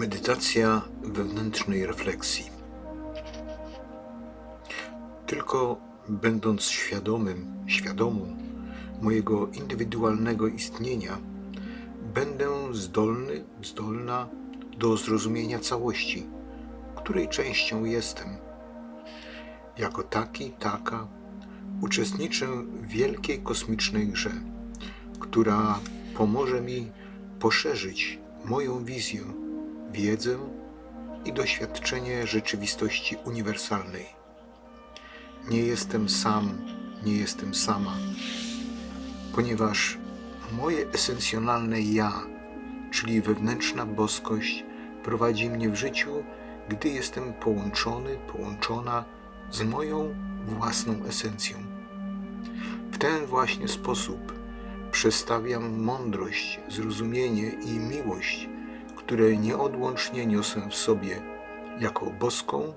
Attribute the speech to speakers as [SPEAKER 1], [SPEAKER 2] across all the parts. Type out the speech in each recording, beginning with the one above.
[SPEAKER 1] Medytacja wewnętrznej refleksji. Tylko będąc świadomym, świadomą mojego indywidualnego istnienia, będę zdolny, zdolna do zrozumienia całości, której częścią jestem. Jako taki, taka, uczestniczę w wielkiej kosmicznej grze, która pomoże mi poszerzyć moją wizję, wiedzę i doświadczenie rzeczywistości uniwersalnej. Nie jestem sam, nie jestem sama, ponieważ moje esencjonalne ja, czyli wewnętrzna boskość, prowadzi mnie w życiu, gdy jestem połączony, połączona z moją własną esencją. W ten właśnie sposób przestawiam mądrość, zrozumienie i miłość, które nieodłącznie niosę w sobie jako boską,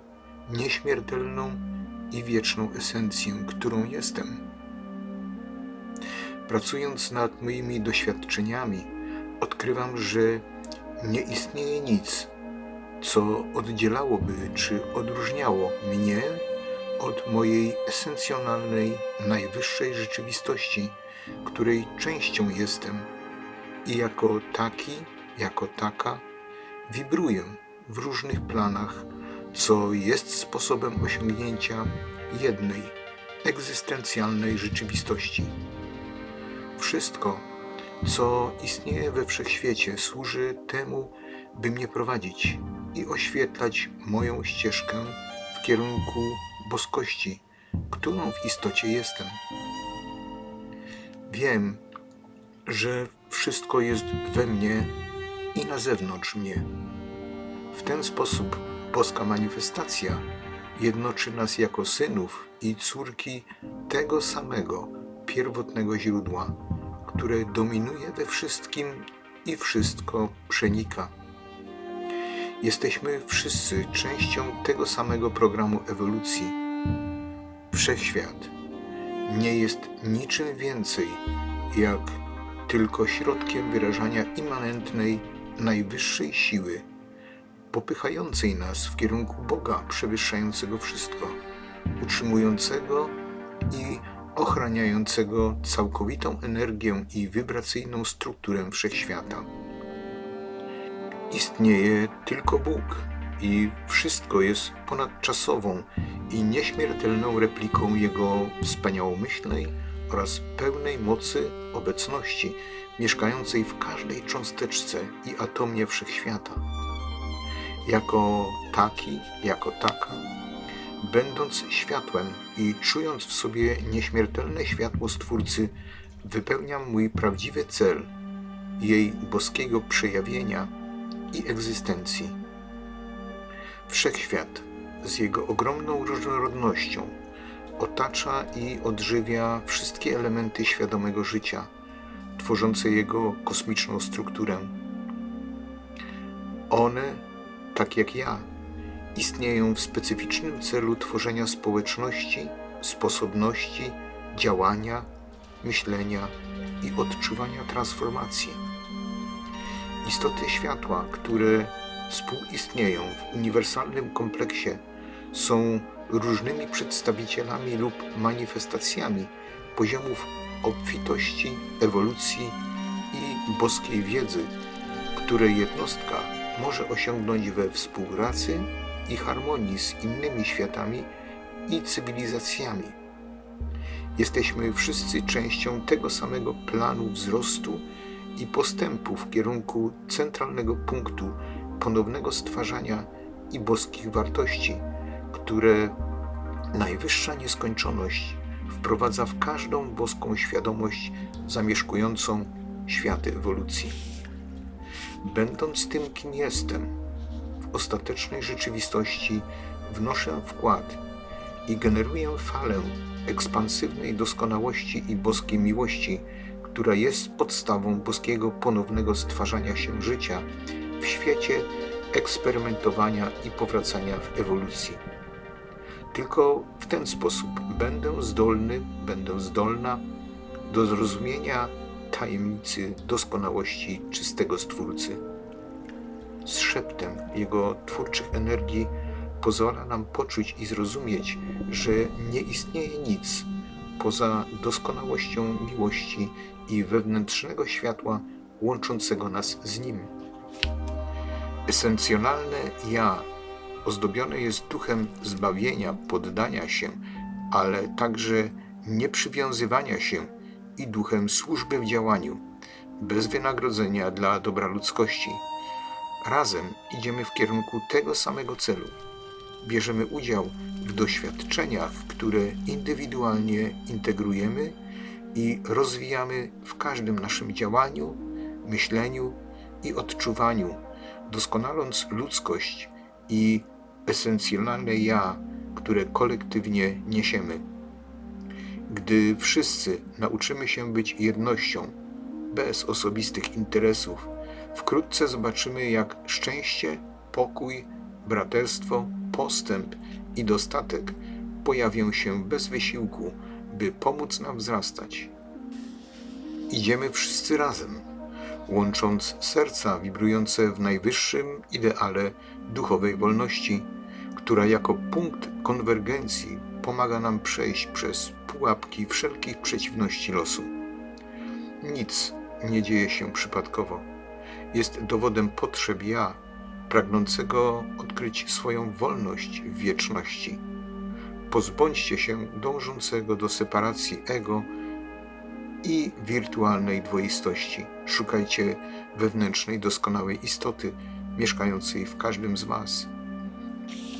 [SPEAKER 1] nieśmiertelną i wieczną esencję, którą jestem. Pracując nad moimi doświadczeniami, odkrywam, że nie istnieje nic, co oddzielałoby czy odróżniało mnie od mojej esencjonalnej, najwyższej rzeczywistości, której częścią jestem i jako taki, jako taka wibruję w różnych planach, co jest sposobem osiągnięcia jednej, egzystencjalnej rzeczywistości. Wszystko, co istnieje we wszechświecie, służy temu, by mnie prowadzić i oświetlać moją ścieżkę w kierunku boskości, którą w istocie jestem. Wiem, że wszystko jest we mnie i na zewnątrz mnie. W ten sposób boska manifestacja jednoczy nas jako synów i córki tego samego pierwotnego źródła, które dominuje we wszystkim i wszystko przenika. Jesteśmy wszyscy częścią tego samego programu ewolucji. Wszechświat nie jest niczym więcej jak tylko środkiem wyrażania immanentnej, najwyższej siły, popychającej nas w kierunku Boga przewyższającego wszystko, utrzymującego i ochraniającego całkowitą energię i wibracyjną strukturę wszechświata. Istnieje tylko Bóg i wszystko jest ponadczasową i nieśmiertelną repliką Jego wspaniałomyślnej oraz pełnej mocy obecności mieszkającej w każdej cząsteczce i atomie wszechświata. Jako taki, jako taka, będąc światłem i czując w sobie nieśmiertelne światło Stwórcy, wypełniam mój prawdziwy cel, jej boskiego przejawienia i egzystencji. Wszechświat z jego ogromną różnorodnością otacza i odżywia wszystkie elementy świadomego życia, tworzące jego kosmiczną strukturę. One, tak jak ja, istnieją w specyficznym celu tworzenia społeczności, sposobności, działania, myślenia i odczuwania transformacji. Istoty światła, które współistnieją w uniwersalnym kompleksie, są różnymi przedstawicielami lub manifestacjami poziomów obfitości, ewolucji i boskiej wiedzy, które jednostka może osiągnąć we współpracy i harmonii z innymi światami i cywilizacjami. Jesteśmy wszyscy częścią tego samego planu wzrostu i postępu w kierunku centralnego punktu ponownego stwarzania i boskich wartości, które najwyższa nieskończoność wprowadza w każdą boską świadomość zamieszkującą światy ewolucji. Będąc tym, kim jestem, w ostatecznej rzeczywistości wnoszę wkład i generuję falę ekspansywnej doskonałości i boskiej miłości, która jest podstawą boskiego ponownego stwarzania się życia w świecie eksperymentowania i powracania w ewolucji. Tylko w ten sposób będę zdolny, będę zdolna do zrozumienia tajemnicy doskonałości czystego Stwórcy. z szeptem Jego twórczych energii pozwala nam poczuć i zrozumieć, że nie istnieje nic poza doskonałością miłości i wewnętrznego światła łączącego nas z Nim. Esencjonalne Ja ozdobione jest duchem zbawienia, poddania się, ale także nieprzywiązywania się i duchem służby w działaniu, bez wynagrodzenia dla dobra ludzkości. Razem idziemy w kierunku tego samego celu. Bierzemy udział w doświadczeniach, które indywidualnie integrujemy i rozwijamy w każdym naszym działaniu, myśleniu i odczuwaniu, doskonaląc ludzkość i esencjonalne ja, które kolektywnie niesiemy. Gdy wszyscy nauczymy się być jednością, bez osobistych interesów, wkrótce zobaczymy, jak szczęście, pokój, braterstwo, postęp i dostatek pojawią się bez wysiłku, by pomóc nam wzrastać. Idziemy wszyscy razem, łącząc serca wibrujące w najwyższym ideale duchowej wolności, która jako punkt konwergencji pomaga nam przejść przez pułapki wszelkich przeciwności losu. Nic nie dzieje się przypadkowo. Jest dowodem potrzeb ja, pragnącego odkryć swoją wolność w wieczności. Pozbądźcie się dążącego do separacji ego i wirtualnej dwoistości. Szukajcie wewnętrznej, doskonałej istoty mieszkającej w każdym z Was.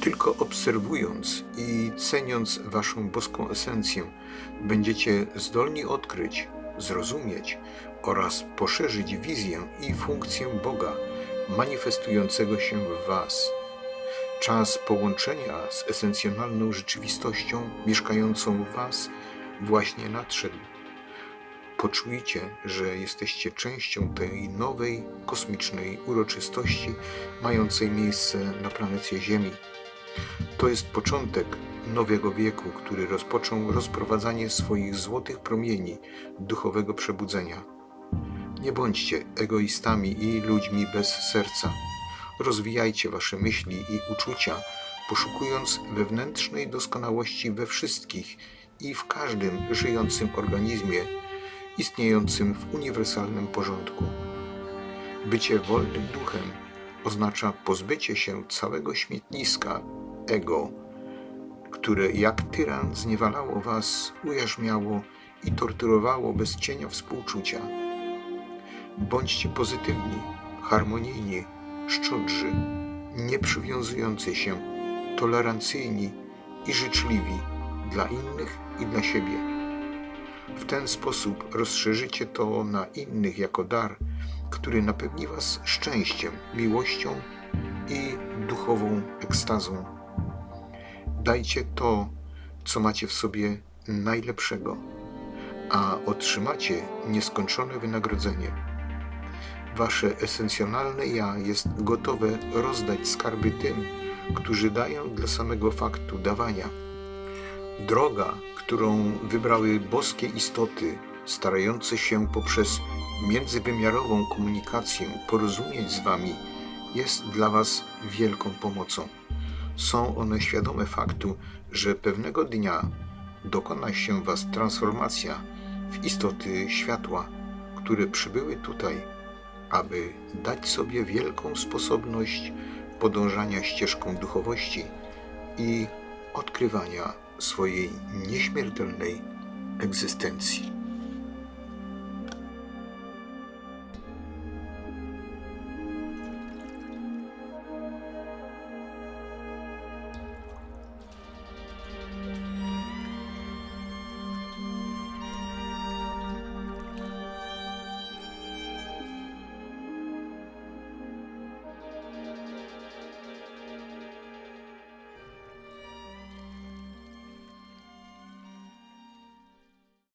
[SPEAKER 1] Tylko obserwując i ceniąc Waszą boską esencję, będziecie zdolni odkryć, zrozumieć oraz poszerzyć wizję i funkcję Boga manifestującego się w Was. Czas połączenia z esencjonalną rzeczywistością mieszkającą w Was właśnie nadszedł. Poczujcie, że jesteście częścią tej nowej kosmicznej uroczystości mającej miejsce na planecie Ziemi. To jest początek nowego wieku, który rozpoczął rozprowadzanie swoich złotych promieni duchowego przebudzenia. Nie bądźcie egoistami i ludźmi bez serca. Rozwijajcie wasze myśli i uczucia, poszukując wewnętrznej doskonałości we wszystkich i w każdym żyjącym organizmie istniejącym w uniwersalnym porządku. Bycie wolnym duchem oznacza pozbycie się całego śmietniska ego, które jak tyran zniewalało was, ujarzmiało i torturowało bez cienia współczucia. Bądźcie pozytywni, harmonijni, szczodrzy, nieprzywiązujący się, tolerancyjni i życzliwi dla innych i dla siebie. W ten sposób rozszerzycie to na innych jako dar, który napełni Was szczęściem, miłością i duchową ekstazą. Dajcie to, co macie w sobie najlepszego, a otrzymacie nieskończone wynagrodzenie. Wasze esencjonalne ja jest gotowe rozdać skarby tym, którzy dają dla samego faktu dawania. Droga, którą wybrały boskie istoty, starające się poprzez międzywymiarową komunikację porozumieć z Wami, jest dla Was wielką pomocą. Są one świadome faktu, że pewnego dnia dokona się w Was transformacja w istoty światła, które przybyły tutaj, aby dać sobie wielką sposobność podążania ścieżką duchowości i odkrywania swojej nieśmiertelnej egzystencji.